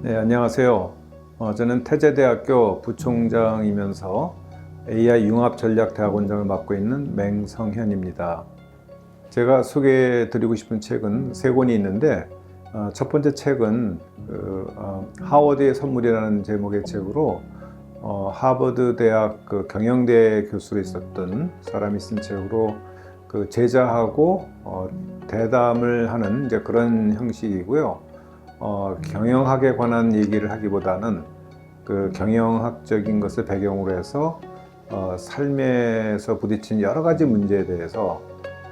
네, 안녕하세요. 어, 저는 태제대학교 부총장이면서 AI 융합전략대학원장을 맡고 있는 맹성현입니다. 제가 소개해 드리고 싶은 책은 세 권이 있는데 어, 첫 번째 책은 그, 어, 하워드의 선물이라는 제목의 책으로 어, 하버드 대학 그 경영대 교수로 있었던 사람이 쓴 책으로 그 제자하고 어, 대담을 하는 이제 그런 형식이고요. 어, 경영학에 관한 얘기를 하기보다는 그 경영학적인 것을 배경으로 해서 어, 삶에서 부딪힌 여러 가지 문제에 대해서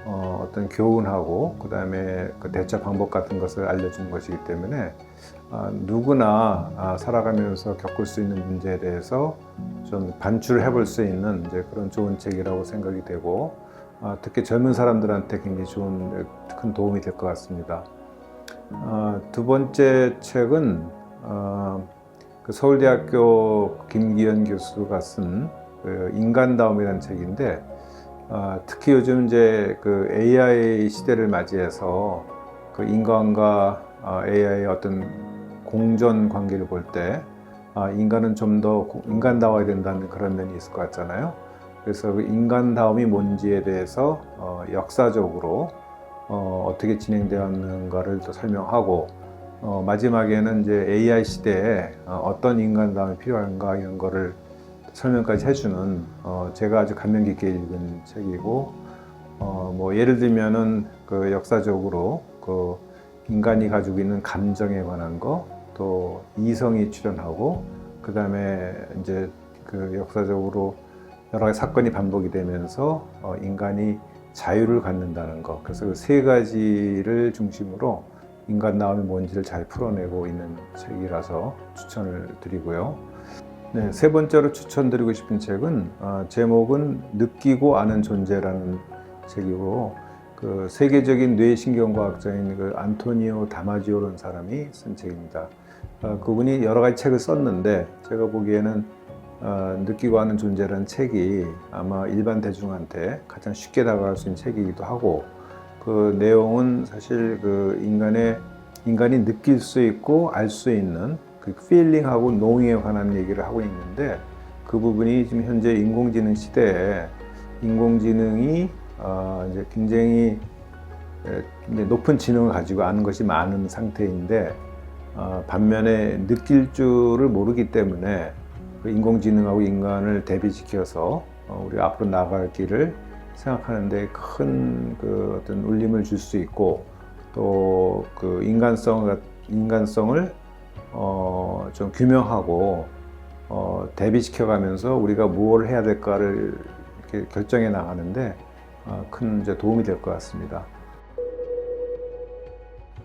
어, 어떤 교훈하고 그 다음에 그 대처 방법 같은 것을 알려주는 것이기 때문에 아, 누구나 아, 살아가면서 겪을 수 있는 문제에 대해서 좀 반출해 볼 수 있는 이제 그런 좋은 책이라고 생각이 되고 아, 특히 젊은 사람들한테 굉장히 좋은 큰 도움이 될 것 같습니다. 아, 두 번째 책은 어, 그 서울대학교 김기현 교수가 쓴 그 인간다움이라는 책인데 아, 특히 요즘 이제 그 AI 시대를 맞이해서 그 인간과 아, AI의 어떤 공존 관계를 볼때 아, 인간은 좀 더 인간다워야 된다는 그런 면이 있을 것 같잖아요. 그래서 그 인간다움이 뭔지에 대해서 어, 역사적으로 어, 어떻게 진행되었는가를 또 설명하고 어, 마지막에는 이제 AI 시대에 어, 어떤 인간다움이 필요한가 이런 거를 설명까지 해주는 어, 제가 아주 감명 깊게 읽은 책이고 어, 뭐 예를 들면은 그 역사적으로 그 인간이 가지고 있는 감정에 관한 거 또 이성이 출현하고 그 다음에 이제 그 역사적으로 여러 가지 사건이 반복이 되면서 어, 인간이 자유를 갖는다는 것. 그래서 그 세 가지를 중심으로 인간 나움이 뭔지를 잘 풀어내고 있는 책이라서 추천을 드리고요. 네, 세 번째로 추천드리고 싶은 책은 어, 제목은 느끼고 아는 존재라는 책이고 그 세계적인 뇌신경과학자인 그 안토니오 다마지오라는 사람이 쓴 책입니다. 어, 그분이 여러 가지 책을 썼는데 제가 보기에는 어, 느끼고 아는 존재라는 책이 아마 일반 대중한테 가장 쉽게 다가갈 수 있는 책이기도 하고 그 내용은 사실 그 인간의 인간이 느낄 수 있고 알 수 있는 그 필링하고 노잉에 관한 얘기를 하고 있는데 그 부분이 지금 현재 인공지능 시대에 인공지능이 어 이제 굉장히 에, 이제 높은 지능을 가지고 아는 것이 많은 상태인데 어 반면에 느낄 줄을 모르기 때문에 그 인공지능하고 인간을 대비시켜서 어, 우리가 앞으로 나갈 길을 생각하는데 큰 그 어떤 울림을 줄 수 있고 또 그 인간성 인간성을 어, 좀 규명하고 어, 대비시켜가면서 우리가 무엇을 해야 될까를 이렇게 결정해 나가는데 어, 큰 이제 도움이 될 것 같습니다.